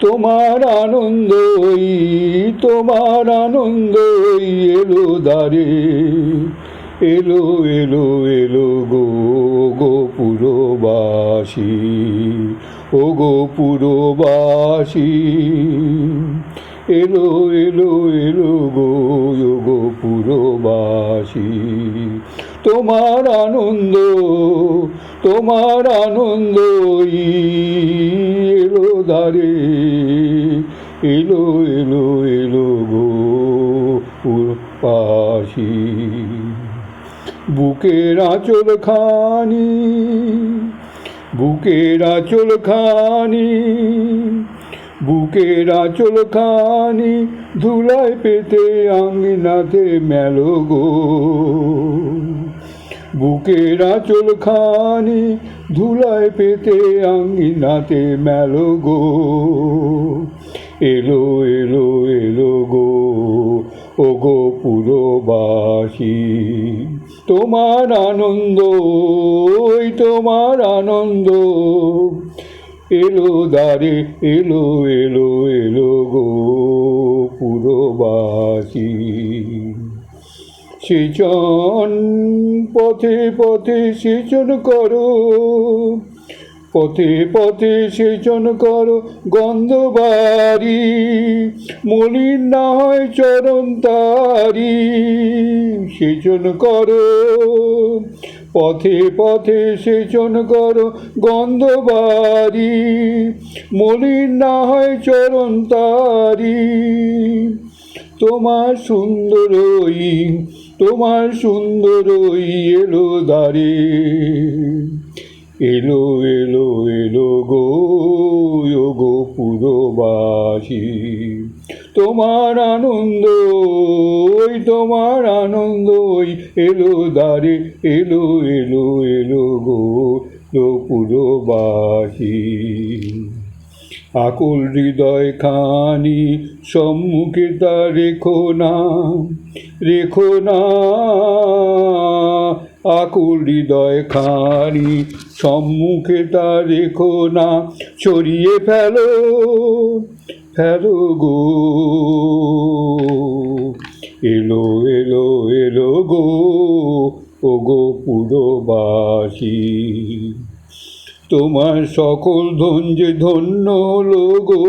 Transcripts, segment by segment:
তোমার আনন্দই তোমার আনন্দই এলো দ্বারে। এলো এলো এলো গো গো পুরবাসী ও গো পুরবাসী এলো এলো এলো গো গো পুরবাসী তোমার আনন্দ, তোমার আনন্দই এলো দ্বারে। পাশি। বুকের আঁচল খানি, বুকের আঁচল খানি, বুকের আঁচল খানি ধুলায় পেতে আঙ্গিনাতে মেলো গো। বুকের আঁচল খানি ধুলায় পেতে আঙ্গিনাতে মেলো গো। এলো এলো এলো গো। ও গো পুরবাসী, তোমার আনন্দ, ওই তোমার আনন্দ। এলো দ্বারে এলো এলো এলো গো পুরবাসী। সেচন পথে পথে সেচন করো পথে পথে সেচন করো গন্ধবাড়ি, মলিন না হয় চরণ তারি, সেচন করো। পথে পথে সেচন করো গন্ধবাড়ি, মলিন না হয় চরণ তারি। তোমার সুন্দরই তোমার সুন্দরই এলো দ্বারে। এলো এলো এলো গো গো পুরবাসী। তোমার আনন্দ, ওই তোমার আনন্দ, ওই এলো দ্বারে, এলো এলো এলো গো গো পুরবাসী। আকুল হৃদয় খানি সম্মুখে তা রেখো না রেখো না। আকুল হৃদয় সম্মুখে তা রেখো না, ছড়িয়ে ফেলো ফেলো গো। এলো এলো এলো গো, ও গো পুরবাসী। তোমার সকল ধন যে ধন্য হলো গো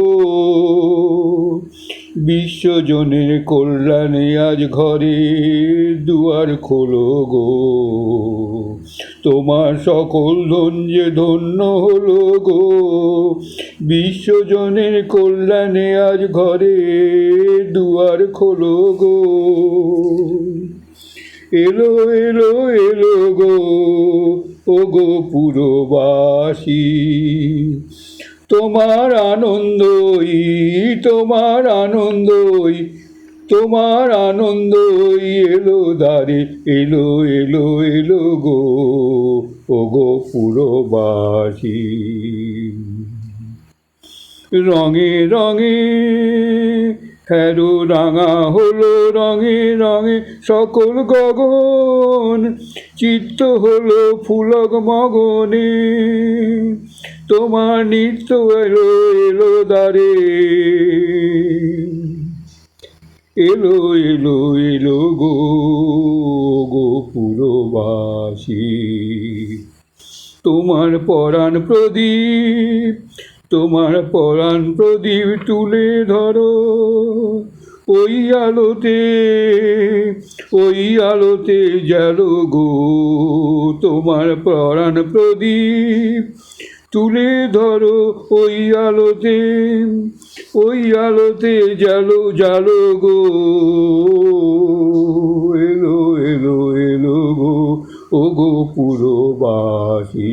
বিশ্বজনের কল্যাণে আজ ঘরে দুয়ার খোলো গো। তোমার সকল ধন যে ধন্য হলো গো। বিশ্বজনের কল্যাণে আজ ঘরে দুয়ার খোলো গো। এলো এলো এলো গো ও গো পুরবাসী। তোমার আনন্দই তোমার আনন্দই তোমার আনন্দই এলো দ্বারে, এলো এলো এলো গো, ও গো পুরবাসী। রঙে রঙে, হ্যারো রাঙা হলো, রঙে রঙে সকল গগন, চিত্ত হলো ফুলক মগনে। তোমার নিত্য এলো এলো দ্বারে। এলো এলো এলো গো গো পুরবাসী। তোমার পরাণ প্রদীপ, তোমার পরাণ প্রদীপ তুলে ধরো। ওই আলোতে ওই আলোতে জালো গো তোমার পরাণ প্রদীপ। তুলে ধরো ওই আলোতে ওই আলোতে জালো জালো গো এলো এলো এলো গো ও গো পুরবাসী।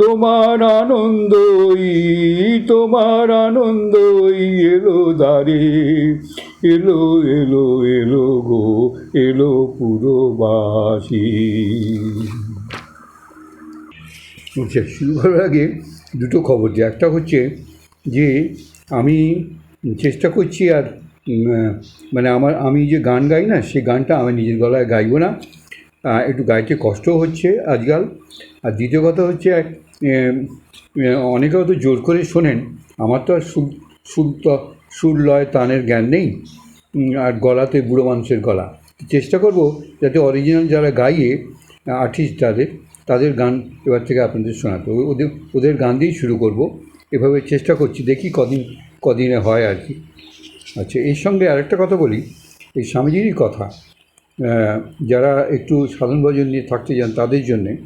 তোমার আনন্দই তোমার আনন্দই এলো দ্বারে। এলো এলো এলো গো, এলো পুরবাসী। আচ্ছা শুরু করার আগে দুটো খবর দিই একটা হচ্ছে যে, আমি চেষ্টা করছি আর মানে আমার, আমি যে গান গাই না সেই গানটা আমি নিজের গলায় গাইবো না। একটু গাইতে কষ্ট হচ্ছে আজকাল। আর দ্বিতীয় কথা হচ্ছে অনেকেও তো জোর করে শোনেন। আমার তো আর সুর সুর লয় তানের জ্ঞান নেই। আর গলাতে বুড়ো মানুষের গলা। চেষ্টা করব যাতে অরিজিনাল যারা গাইয়ে আর্টিস্ট যাদের, তাদের গান এবার থেকে আপনাদের শোনাতে। ওদের ওদের গান দিয়েই শুরু করব। এভাবে চেষ্টা করছি, দেখি কদিন, কদিনে হয় আর কি। আচ্ছা এর সঙ্গে আরেকটা কথা বলি। এই স্বামীজিরই কথা। যারা একটু সাধন ভজন নিয়ে থাকতে চান তাদের জন্যে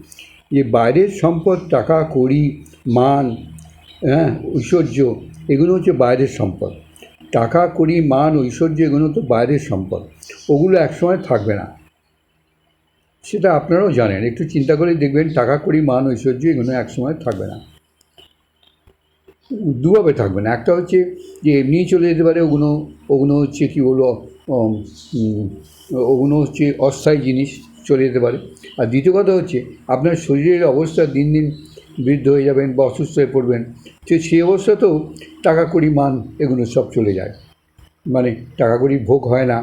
যে বাইরের সম্পদ, টাকা, কড়ি, মান হ্যাঁ ঐশ্বর্য, এগুলো হচ্ছে বাইরের সম্পদ। টাকা, কড়ি, মান, ঐশ্বর্য, এগুলো তো বাইরের সম্পদ। ওগুলো একসময় থাকবে না। সেটা আপনারাও জানেন। একটু চিন্তা করে দেখবেন, টাকা, কড়ি, মান, ঐশ্বর্য এগুলো একসময় থাকবে না। দুভাবে থাকবে না। একটা হচ্ছে যে এমনিই চলে যেতে পারে, ওগুলো ওগুলো হচ্ছে কী বলব ওগুলো হচ্ছে অস্থায়ী জিনিস। চলে যেতে পারে। আর দ্বিতীয় কথা হচ্ছে, আপনার শরীরের অবস্থা দিন দিন বৃদ্ধ হয়ে যাবেন বা অসুস্থ হয়ে পড়বেন। তো সেই অবস্থাতেও টাকা কড়ি মান এগুলো সব চলে যায়। মানে টাকা কড়ি ভোগ হয় না,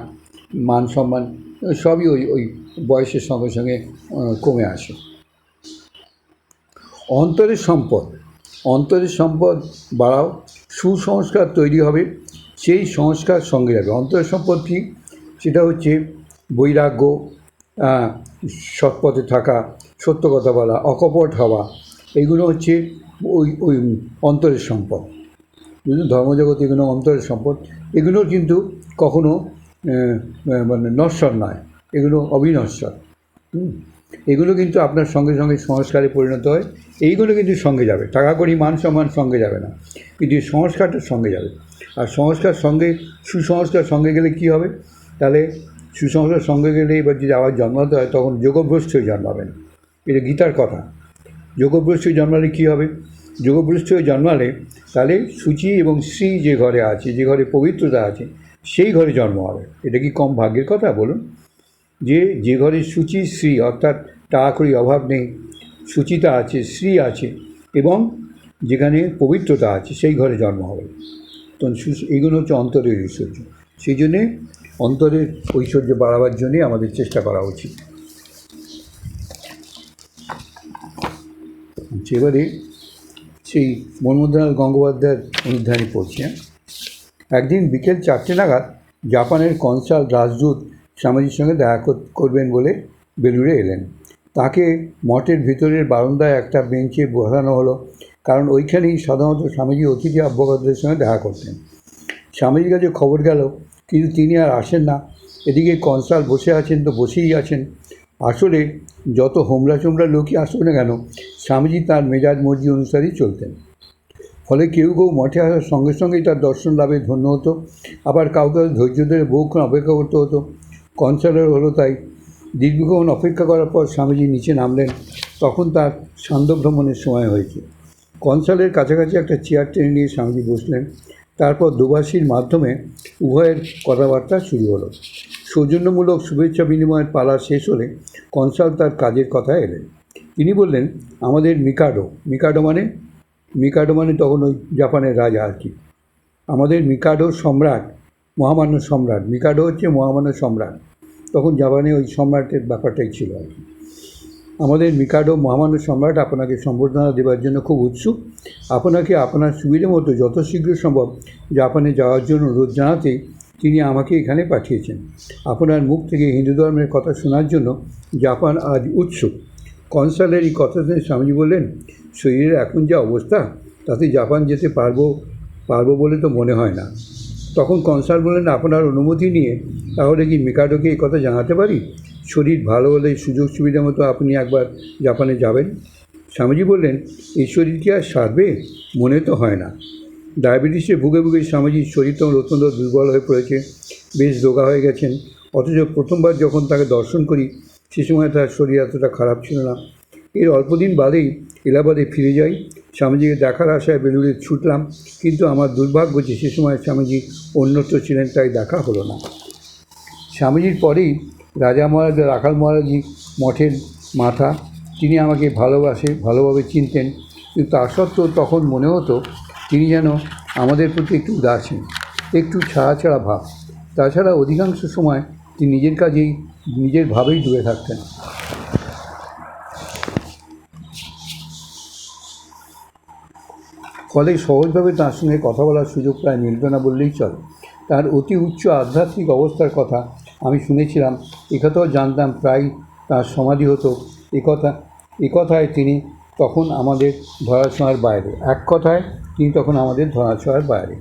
মান সম্মান সবই ওই ওই বয়সের সঙ্গে সঙ্গে কমে আসে। অন্তরের সম্পদ অন্তরের সম্পদ বাড়াও, সুসংস্কার তৈরি হবে, সেই সংস্কার সঙ্গে যাবে। অন্তরের সম্পদ কী? সেটা হচ্ছে বৈরাগ্য আহ, সৎ পথে থাকা সত্য কথা বলা অকপট হওয়া এগুলো হচ্ছে ওই ওই অন্তরের সম্পদ। ধর্মজগৎ এগুলো অন্তরের সম্পদ। এগুলো কিন্তু কখনো মানে নশ্বর নয় এগুলো অবিনশ্বর। এগুলো কিন্তু আপনার সঙ্গে সঙ্গে সংস্কারে পরিণত হয়। এইগুলো কিন্তু সঙ্গে যাবে। টাকা করি মান সম্মান সঙ্গে যাবে না। কিন্তু সংস্কারটা সঙ্গে যাবে। আর সংস্কার সঙ্গে সুসংস্কার সঙ্গে গেলে কি হবে? তাহলে সুসংস্কার সঙ্গে গেলে এবার যদি আবার জন্মাতে হয়, তখন যোগভ্রষ্ট হয়ে জন্মাবেন এটা গীতার কথা যোগভ্রষ্ট হয়ে জন্মালে কী হবে? যোগভ্রষ্ট হয়ে জন্মালে তাহলে সূচি এবং শ্রী যে ঘরে আছে, যে ঘরে পবিত্রতা আছে, সেই ঘরে জন্ম হবে। এটা কি কম ভাগ্যের কথা? বলুন। যে যে ঘরে সূচি, শ্রী, অর্থাৎ টাকা করি অভাব নেই, সুচিতা আছে, শ্রী আছে, এবং যেখানে পবিত্রতা আছে, সেই ঘরে জন্ম হবে। তখন সু- এইগুলো হচ্ছে অন্তরের ঐশ্বর্য। সেই জন্যে অন্তরের ঐশ্বর্য বাড়াবার জন্যই আমাদের চেষ্টা করা উচিত। আচ্ছা, এবারে সেই মনমোহনলাল গঙ্গোপাধ্যায়ের অনুধ্যানে পড়ছি একদিন বিকেল চারটে নাগাদ জাপানের কনসাল রাজদূত স্বামীজির সঙ্গে দেখা কর- করবেন বলে বেলুড়ে এলেন। তাকে মঠের ভিতরের বারান্দায় একটা বেঞ্চে বসানো হলো কারণ ওইখানেই সাধারণত স্বামীজি অতিথি আব্যগতদের সঙ্গে দেখা করতেন। স্বামীজির কাছে খবর গেল কিন্তু তিনি আর আসেন না। এদিকে কনসাল বসে আছেন তো বসেই আছেন। আসলে যত হোমরা চোমরা লোকই আসুক না কেন, স্বামীজি তার মেজাজ মর্জি অনুসারেই চলতেন। ফলে কেউ কেউ মঠে আসার সঙ্গে সঙ্গেই তার দর্শন লাভে ধন্য হতো, আবার কাউকে ধৈর্য ধরে বহুক্ষণ অপেক্ষা করতে হতো। কনসালের হলো তাই। দীর্ঘক্ষণ অপেক্ষা করার পর স্বামীজি নিচে নামলেন, তখন তার সান্ধ্য ভ্রমণের সময় হয়েছে। কনসালের কাছাকাছি একটা চেয়ার টেনে নিয়ে স্বামীজি বসলেন। তারপর দুবাসীর মাধ্যমে উভয়ের কথাবার্তা শুরু হলো। সৌজন্যমূলক শুভেচ্ছা বিনিময়ের পালা শেষ হলে কনসাল তার কাজের কথা এলেন। তিনি বললেন, আমাদের মিকাডো। মিকাডো মানে? মিকাডো মানে তখন ওই জাপানের রাজা আর কি। আমাদের মিকাডো সম্রাট, মহামান্য সম্রাট। মিকাডো হচ্ছে মহামান্য সম্রাট। তখন জাপানে ওই সম্রাটের ব্যাপারটাই ছিল আর কি। আমাদের মিকাডো মহামান্য সম্রাট আপনাকে সম্বর্ধনা দেওয়ার জন্য খুব উৎসুক। আপনাকে আপনার সুবিধে মতো যত শীঘ্র সম্ভব জাপানে যাওয়ার জন্য অনুরোধ জানাতেই তিনি আমাকে এখানে পাঠিয়েছেন। আপনার মুখ থেকে হিন্দু ধর্মের কথা শোনার জন্য জাপান আজ উৎসুক। কনসালের এই কথা শুনে স্বামীজি বললেন, শরীরের এখন যা অবস্থা, তাতে জাপান যেতে পারব পারব বলে তো মনে হয় না। তখন কনসাল বললেন, আপনার অনুমতি নিয়ে তাহলে কি মিকাডোকে এই কথা জানাতে পারি? শরীর ভালো হলে সুযোগ সুবিধা মতো আপনি একবার জাপানে যাবেন? স্বামীজি বললেন, এই শরীর কি আর সারবে? মনে তো হয় না। ডায়াবেটিসে ভুগে ভুগে স্বামীজির শরীর তখন অত্যন্ত দুর্বল হয়ে পড়েছে, বেশ রোগা হয়ে গেছেন। অথচ প্রথমবার যখন তাকে দর্শন করি, সে সময় তার শরীর এতটা খারাপ ছিল না। এর অল্পদিন বাদেই এলাহাবাদে ফিরে যাই। স্বামীজিকে দেখার আশায় বেলুড়ে ছুটলাম, কিন্তু আমার দুর্ভাগ্য যে সে সময় স্বামীজি অন্যত্র ছিলেন, তাই দেখা হলো না। স্বামীজির পরেই রাজা মহারাজ রাখাল মহারাজি মঠের মাথা, তিনি আমাকে ভালোবাসে, ভালোভাবে চিনতেন, কিন্তু তা সত্ত্বেও তখন মনে হতো তিনি যেন আমাদের প্রতি একটু উদাসীন, একটু ছাড়া ছাড়া ভাব। তাছাড়া অধিকাংশ সময় তিনি নিজের কাজেই, নিজের ভাবেই ডুবে থাকতেন। ফলে সহজভাবে তার সঙ্গে কথা বলার সুযোগ প্রায় মিলবে না বললেই চলে। তার অতি উচ্চ আধ্যাত্মিক অবস্থার কথা আমি শুনেছিলাম, একথাও জানতাম প্রায় তার সমাধি হতো। একথা একথায় তিনি তখন আমাদের ধরাছোঁয়ার বাইরে। এক কথায় তিনি তখন আমাদের ধরাছোঁয়ার বাইরে।